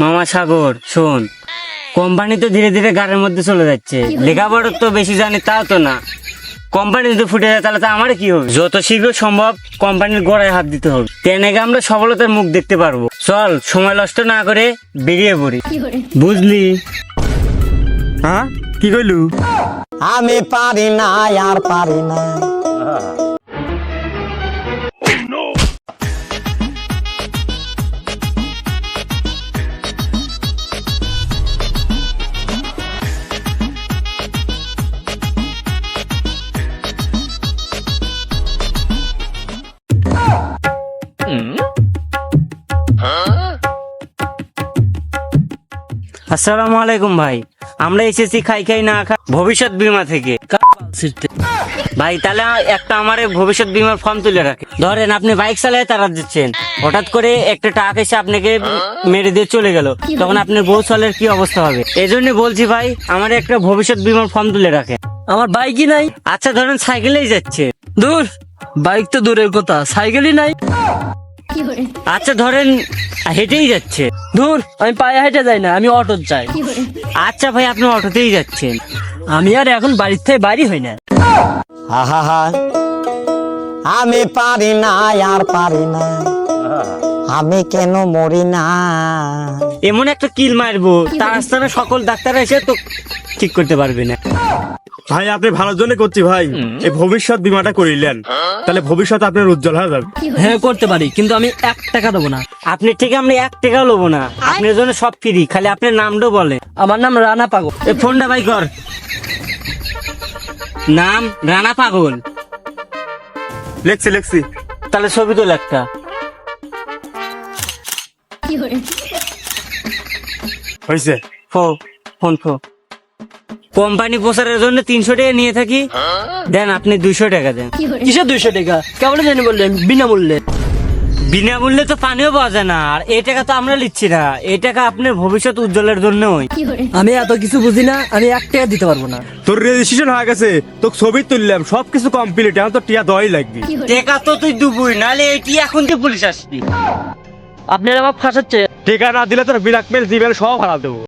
মামা সাগর শোন। কোম্পানি তো ধীরে ধীরে গাড়ির মধ্যে চলে যাচ্ছে। লেখাপড়া তো বেশি জানি তাও তো না। কোম্পানি যদি ফুটে যায় তাহলে তো আমার কি হবে? যত শীঘ্র সম্ভব কোম্পানির গোড়ায় হাত দিতে হবে। তেনেকে আমরা সফলতার মুখ দেখতে পারব। চল সময় নষ্ট না করে বেরিয়ে পড়ি। বুঝলি? হ্যাঁ? কি কইলু? আমি পারি না আর পারি না। আসসালামু আলাইকুম ভাই। আমরা এসেছি খাই খাই না খা ভবিষ্যৎ বীমা থেকে। ভাই তাহলে একটা আমার ভবিষ্যৎ বীমার ফর্ম তুলে রাখে। ধরেন আপনি বাইক চালায় তারা দিচ্ছেন। হঠাৎ করে একটা ট্রাক এসে আপনাকে মেরে দিয়ে চলে গেল। তখন আপনার বউ চলের কি অবস্থা হবে? এই জন্য বলছি ভাই আমার একটা ভবিষ্যৎ বীমার ফর্ম তুলে রাখে। আমার বাইকই নাই। আচ্ছা ধরেন সাইকেলেই যাচ্ছে। দূর বাইক তো দূরের কথা সাইকেলই নাই। আচ্ছা ধরেন হেঁটেই যাচ্ছে। দূর আমি পায়ে হেঁটে যাই না আমি অটো যাই। আচ্ছা ভাই আপনি অটোতেই যাচ্ছেন। আমি আর এখন বাড়ির থেকে বাড়ি হই না। আহা হা। আমি পারি না আর পারি না। আমি কেন মরি না? এমন একটা কিল মারবো। তার আস্তানা সকল ডাক্তার এসে তো ঠিক করতে পারবে না। ভাই আপনি ভালোর জন্য করছি ভাই। এই ভবিষ্যৎ বীমাটা করিলেন। তাহলে ভবিষ্যৎ আপনার উজ্জ্বল হয়ে যাবে। হ্যাঁ করতে পারি কিন্তু আমি এক টাকা দেবো না। আপনি ঠিক আমি এক টাকাও লোবো না। আপনার জন্য সব ফ্রি খালি আপনার নামটাও বলে। আমার নাম রানা পাগল। এ ফোনটা ভাই কর। নাম রানা পাগল। লেখছি লেখছি। তাহলে ছবি তো একটা। হয়েছে। ফো ফোন ফো। কোম্পানি প্রচারের জন্য তিনশো টাকা নিয়ে থাকি। দেন আপনি দুইশো টাকা দেন। কিসের দুইশো টাকা? কেমন জানি বললেন বিনামূল্যে। বিনামূল্যে তো পানিও পাওয়া যায় না আর এই টাকা তো আমরা নিচ্ছি না। এই টাকা আপনার ভবিষ্যৎ উজ্জ্বলের জন্যই। আমি এত কিছু বুঝি না আমি এক টাকা দিতে পারব না। তোর রেজিস্ট্রেশন হয়ে গেছে তোর ছবি তুললাম সবকিছু কমপ্লিট এখন তো টিয়া দই লাগবে। টাকা তো তুই দুবুই নাহলে এটি এখন কি পুলিশ আসবি? আপনারা আমার ফাঁসাচ্ছে? টিকা না দিলে তোর ব্ল্যাকমেল জিমেল সব হারা দেবো।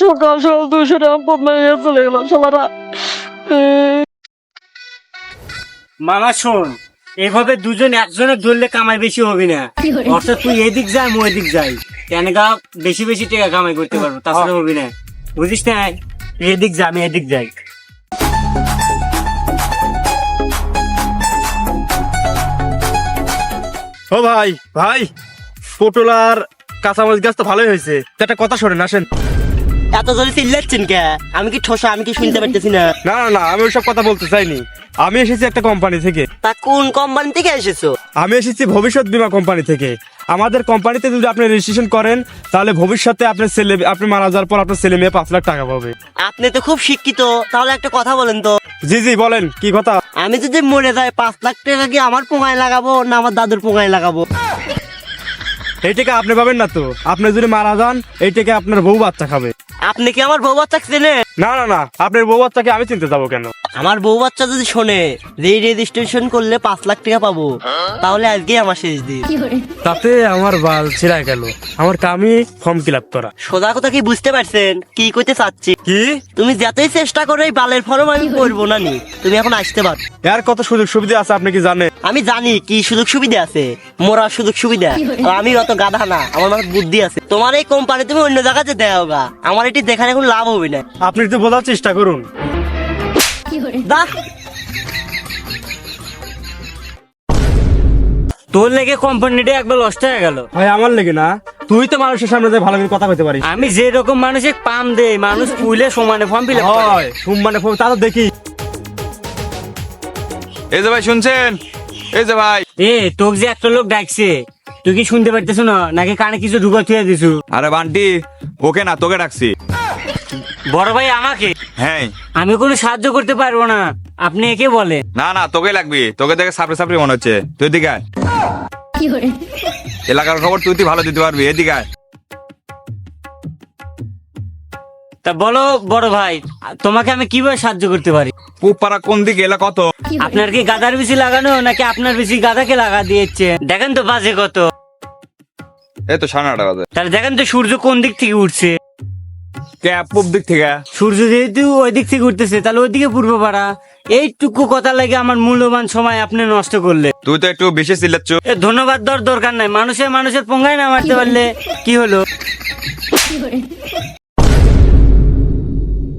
সকাল সকাল দুশো টাকা বদনাই চলে গেলাম মামা, শোন এভাবে দুজন একজনের ধরলে কামাই বেশি হবে না। অর্থাৎ তুই এদিক যাই আমি ওইদিক যাই। কেন গা, বেশি বেশি টাকা কামাই করতে পারব, তাছাড়া হবে না। বুঝিস না? এদিক যা, আমি এদিক যাই। ও ভাই ভাই পটল আর কাঁচামরিচ গাছ তো ভালোই হয়েছে। একটা কথা শোনেন আসেন এত জোরে চিল্লাচ্ছেন কে? আমি কি ঠোসা আমি কি শুনতে পারতেছি না। না না না আমি ওইসব কথা বলতে চাইনি। আমি এসেছি একটা কোম্পানি থেকে। তা কোন কোম্পানি থেকে এসেছ? আমি এসেছি ভবিষ্যৎ বীমা কোম্পানি থেকে। আমাদের কোম্পানিতে যদি আপনি রেজিস্ট্রেশন করেন তাহলে ভবিষ্যতে আপনার ছেলে আপনি মারা যাওয়ার পর আপনার ছেলে মেয়ে পাঁচ লাখ টাকা পাবে। আপনি তো খুব শিক্ষিত তাহলে একটা কথা বলেন তো। জি জি বলেন কি কথা? আমি যদি মরে যাই পাঁচ লাখ টাকা কি আমার পোঙায় লাগাবো না আমার দাদুর পোঙায় লাগাবো? এই টাকা আপনি পাবেন না তো। আপনি যদি মারা যান এই টাকা আপনার বউ বাচ্চা খাবে। আপনি কি আমার বউ বাচ্চা চেনে না না না আপনার বউ বাচ্চাকে আমি চিনতে যাব কেন? আমার বউ বাচ্চা যদি শোনে যে রেজিস্ট্রেশন করলে পাঁচ লাখ টাকা পাবো। তাহলে আজকে আমার শেষ দিন। তাতে আমার বাল ছিঁড়া গেল। আমার কামই ফর্ম ফিল আপ করা। সোজা কথা কি বুঝতে পারছেন? কি করতে চাচ্ছি? কি? তুমি যতই চেষ্টা করো এই বালের ফর্ম আমি করব না নি। তুমি এখন আসতে পারো। এর কত সুযোগ সুবিধা আছে আপনি কি জানেন? আমি জানি কি সুযোগ সুবিধা আছে। মোরা সুযোগ সুবিধা। আর আমি অত গাধা না আমার মাথায় বুদ্ধি আছে। তোমার এই কোম্পানি তুমি অন্য জায়গাতে দেও গা আমার এটি দেখার এখন লাভ হবে না। আপনি একটু বোঝার চেষ্টা করুন। দা। তোর লেগে কোম্পানিটা একবার লস্ট হয়ে গেল। ভাই আমার লেগে না। তুই তো মানুষের সামনে যে ভালো করে কথা কইতে পারিস। আমি যে রকম মানুষের পাম দেই মানুষ পুইলে সমানে ফর্ম ফিল হয় সোমবারে ফোন তা তো দেখি। এই যে ভাই শুনছেন? এই যে ভাই। এ তোকে যে একটা লোক ডাকছে তুই কি শুনতে পারতেছ না? নাকি কানে কিছু ঢুকা থুয়ে দিছু? আরে বান্টি ওকে না তোকে ডাকছি। বড় ভাই আমাকে? হ্যাঁ। আমি কোনো সাহায্য করতে পারব না। আপনি একে বলে না না তোকে লাগবি। তোকে দেখে সাপড়ে সাপড়ে মনে হচ্ছে। তুই এদিকে আয়। এলাকার খবর তুই তুই ভালো দিতে পারবি। এদিকে আয়। তা বলো বড় ভাই তোমাকে আমি কীভাবে সাহায্য করতে পারি? পুপ পাড়া কোন দিকে এলা কত? আপনার কি গাদার বেশি লাগানো নাকি আপনার বেশি গাদাকে লাগা দিয়েছে? দেখেন তো বাজে কত। এই তো সাড়ে বাজে। তাহলে দেখেন তো সূর্য কোন দিক থেকে উঠছে। কে দিক থেকে? সূর্য যেহেতু ওই দিক থেকে উঠতেছে তাহলে ওইদিকে পূর্ব পাড়া। এইটুকু কথা লাগে আমার মূল্যবান সময় আপনি নষ্ট করলে। তুই তো একটু বেশি চিল্লাচ্ছ। এ ধন্যবাদ দেওয়ার দরকার নাই। মানুষের মানুষের পঙ্গায় না মারতে পারলে কি হলো?